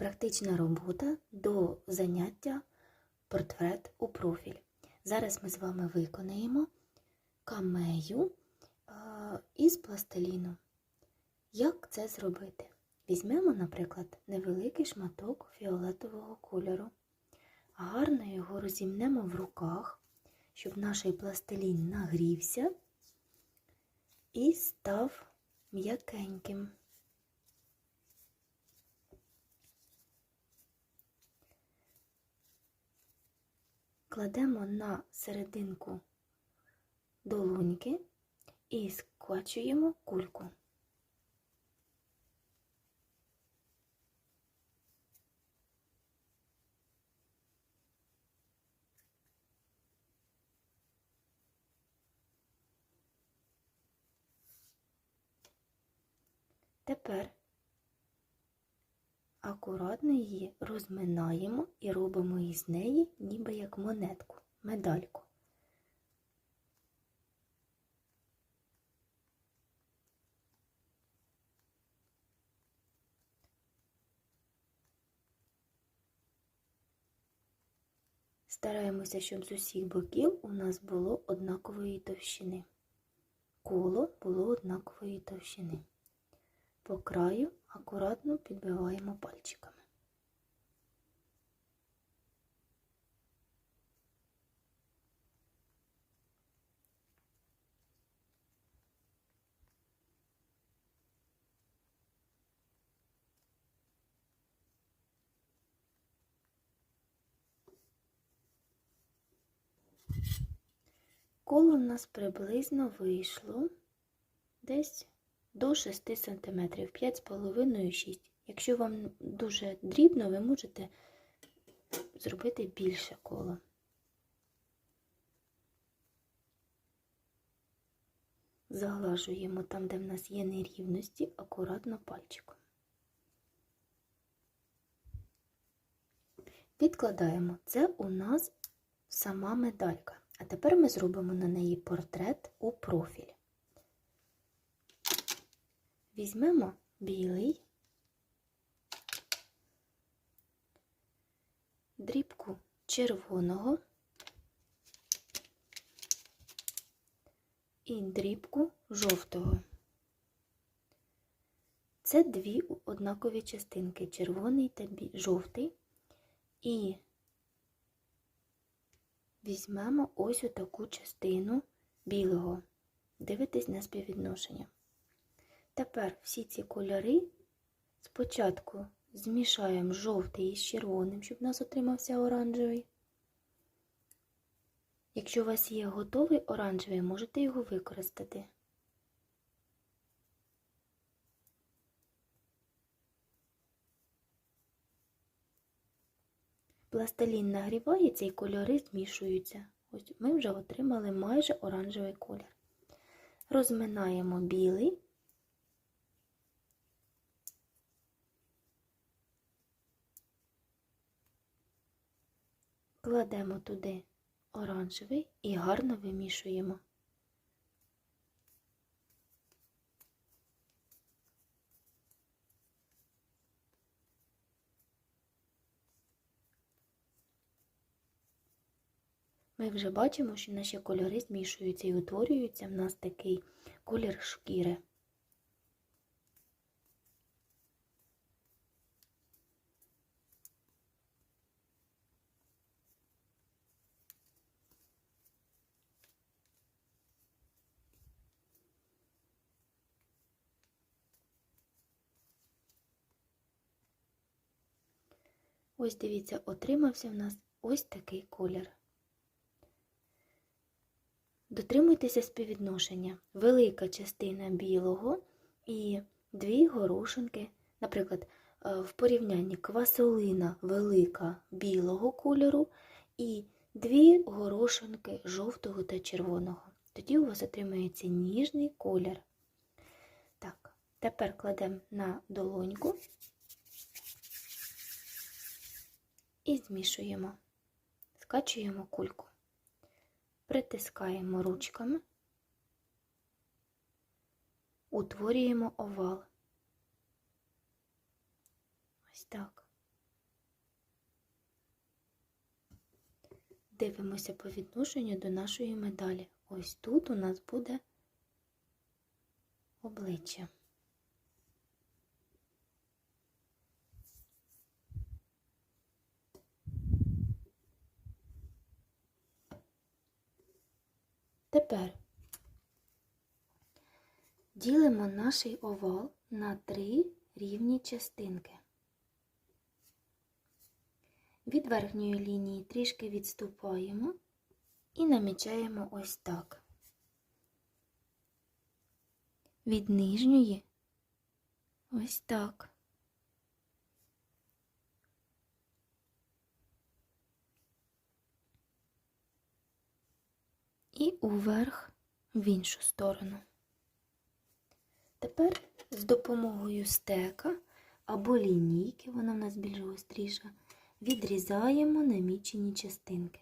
Практична робота до заняття портрет у профіль. Зараз ми з вами виконаємо камею із пластиліну. Як це зробити? Візьмемо, наприклад, невеликий шматок фіолетового кольору, гарно його розімнемо в руках, щоб наш пластилін нагрівся і став м'якеньким. Кладемо на серединку долоньки і скочуємо кульку. Тепер акуратно її розминаємо і робимо із неї ніби як монетку, медальку. Стараємося, щоб з усіх боків у нас було однакової товщини. Коло було однакової товщини. По краю акуратно підбиваємо пальчиками. Коло у нас приблизно вийшло десь до 6 см, 5,5-6 Якщо вам дуже дрібно, ви можете зробити більше коло. Заглажуємо там, де в нас є нерівності, акуратно пальчиком. Відкладаємо. Це у нас сама медалька. А тепер ми зробимо на неї портрет у профіль. Візьмемо білий, дрібку червоного і дрібку жовтого. Це дві однакові частинки червоний та жовтий. І візьмемо ось таку частину білого. Дивитесь на співвідношення. Тепер всі ці кольори спочатку змішаємо жовтий із червоним, щоб у нас отримався оранжевий. Якщо у вас є готовий оранжевий, можете його використати. Пластилін нагрівається і кольори змішуються. Ось ми вже отримали майже оранжевий колір. Розминаємо білий. Кладемо туди оранжевий і гарно вимішуємо. Ми вже бачимо, що наші кольори змішуються і утворюється в нас такий колір шкіри. Ось дивіться, отримався в нас ось такий колір. Дотримуйтеся співвідношення. Велика частина білого і дві горошинки. Наприклад, е, в порівнянні квасолина велика білого кольору і дві горошинки жовтого та червоного. Тоді у вас отримається ніжний колір. Так, тепер кладемо на долоньку і змішуємо, скачуємо кульку, притискаємо ручками, утворюємо овал. Ось так. Дивимося по відношенню до нашої медалі. Ось тут у нас буде обличчя. Тепер ділимо наш овал на три рівні частинки. Від верхньої лінії трішки відступаємо і намічаємо ось так. Від нижньої ось так. І уверх в іншу сторону. Тепер з допомогою стека або лінійки, вона в нас більш гостріша, відрізаємо намічені частинки.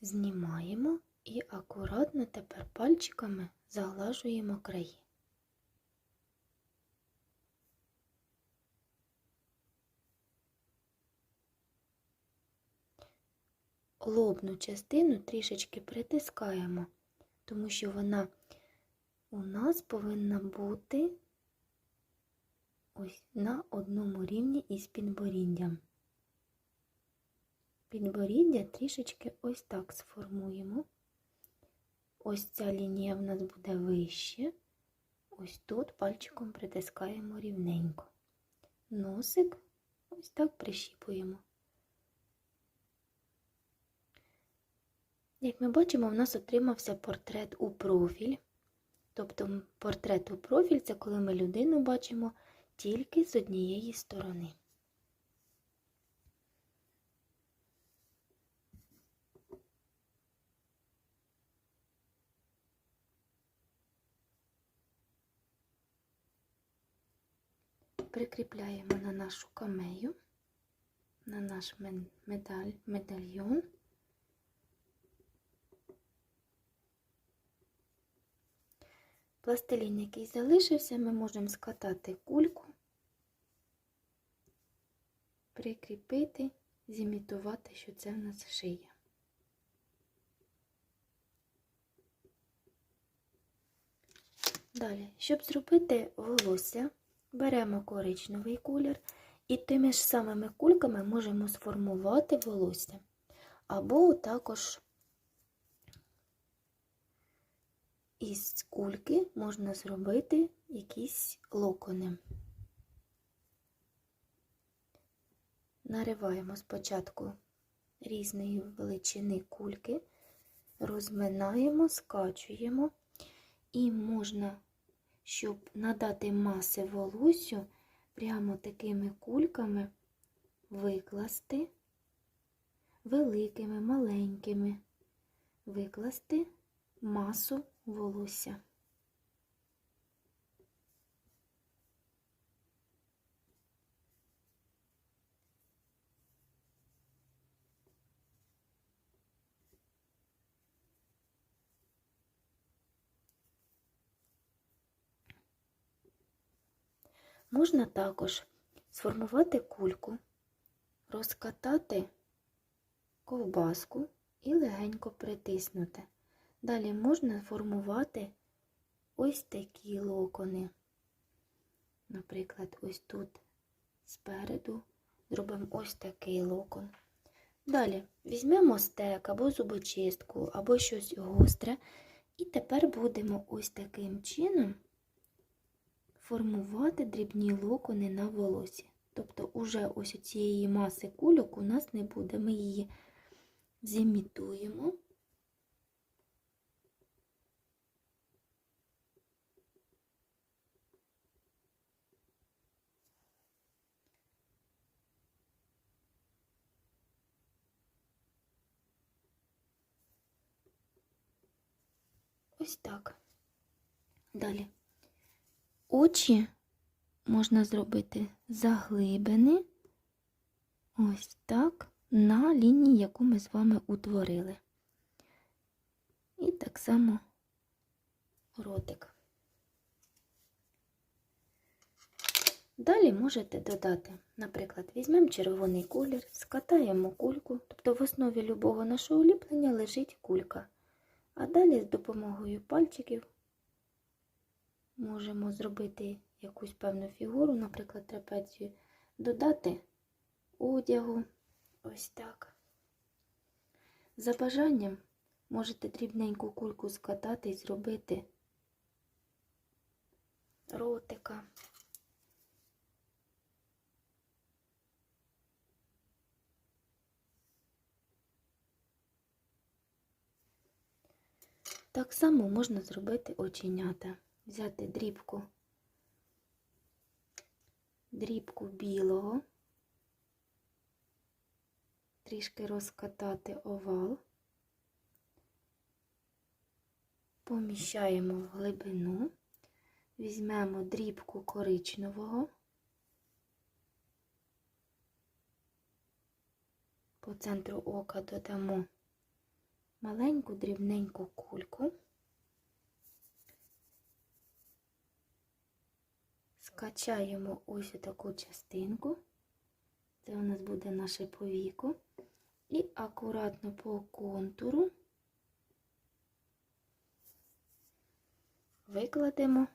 Знімаємо і акуратно тепер пальчиками заглажуємо краї. Лобну частину трішечки притискаємо, тому що вона у нас повинна бути ось на одному рівні із підборіддям. Підборіддя трішечки ось так сформуємо. Ось ця лінія в нас буде вище. Ось тут пальчиком притискаємо рівненько. Носик ось так прищіпуємо. Як ми бачимо, в нас отримався портрет у профіль. Тобто портрет у профіль це коли ми людину бачимо тільки з однієї сторони. Прикріпляємо на нашу камею, на наш медаль, медальйон. Пластилін, який залишився, ми можемо скатати кульку, прикріпити, зімітувати, що це в нас шия. Далі, щоб зробити волосся, беремо коричневий колір і тими ж самими кульками можемо сформувати волосся. Або також із кульки можна зробити якісь локони. Нариваємо спочатку різної величини кульки, розминаємо, скачуємо, і можна, щоб надати маси волосю, прямо такими кульками викласти великими, маленькими, викласти масу волосся. Можна також сформувати кульку, розкатати ковбаску і легенько притиснути. Далі можна формувати ось такі локони. Наприклад, ось тут спереду зробимо ось такий локон. Далі візьмемо стек або зубочистку, або щось гостре, і тепер будемо ось таким чином формувати дрібні локони на волосі. Тобто, уже ось цієї маси кульок у нас не буде. Ми її зімітуємо. Ось так. Далі. Очі можна зробити заглибини. Ось так, на лінії, яку ми з вами утворили. І так само ротик. Далі можете додати, наприклад, візьмемо червоний колір, скатаємо кульку, тобто в основі любого нашого ліплення лежить кулька. А далі з допомогою пальчиків можемо зробити якусь певну фігуру, наприклад, трапецію, додати одягу, ось так. За бажанням можете дрібненьку кульку скатати і зробити ротика. Так само можна зробити оченята. Взяти дрібку, дрібку білого, трішки розкатати овал, поміщаємо в глибину, візьмемо дрібку коричневого, по центру ока додамо маленьку дрібненьку кульку, скачаємо ось таку частинку, це у нас буде наше повіко, і акуратно по контуру викладемо.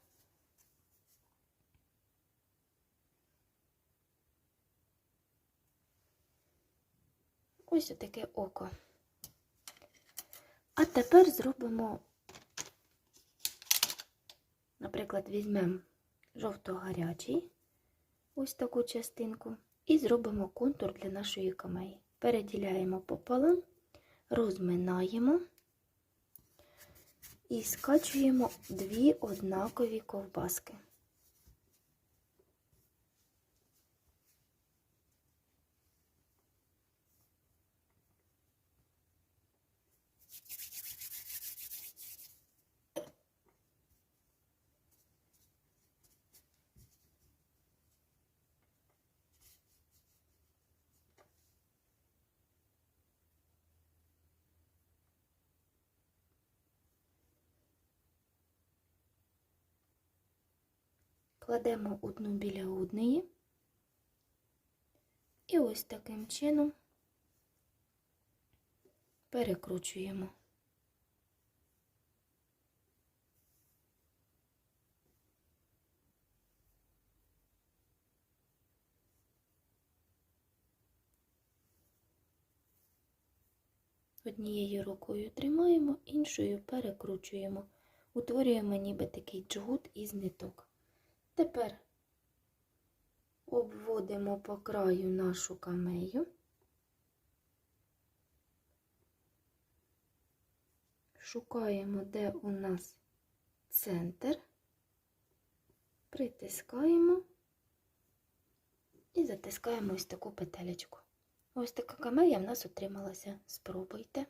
Ось таке око. А тепер зробимо, наприклад, візьмемо жовто-гарячий, ось таку частинку, і зробимо контур для нашої камеї. Переділяємо пополам, розминаємо і скачуємо дві однакові ковбаски. Кладемо одну біля одної і ось таким чином перекручуємо. Однією рукою тримаємо, іншою перекручуємо, утворюємо ніби такий джгут із ниток. Тепер обводимо по краю нашу камею, шукаємо, де у нас центр, притискаємо і затискаємо ось таку петелечку. Ось така камея в нас отрималася. Спробуйте.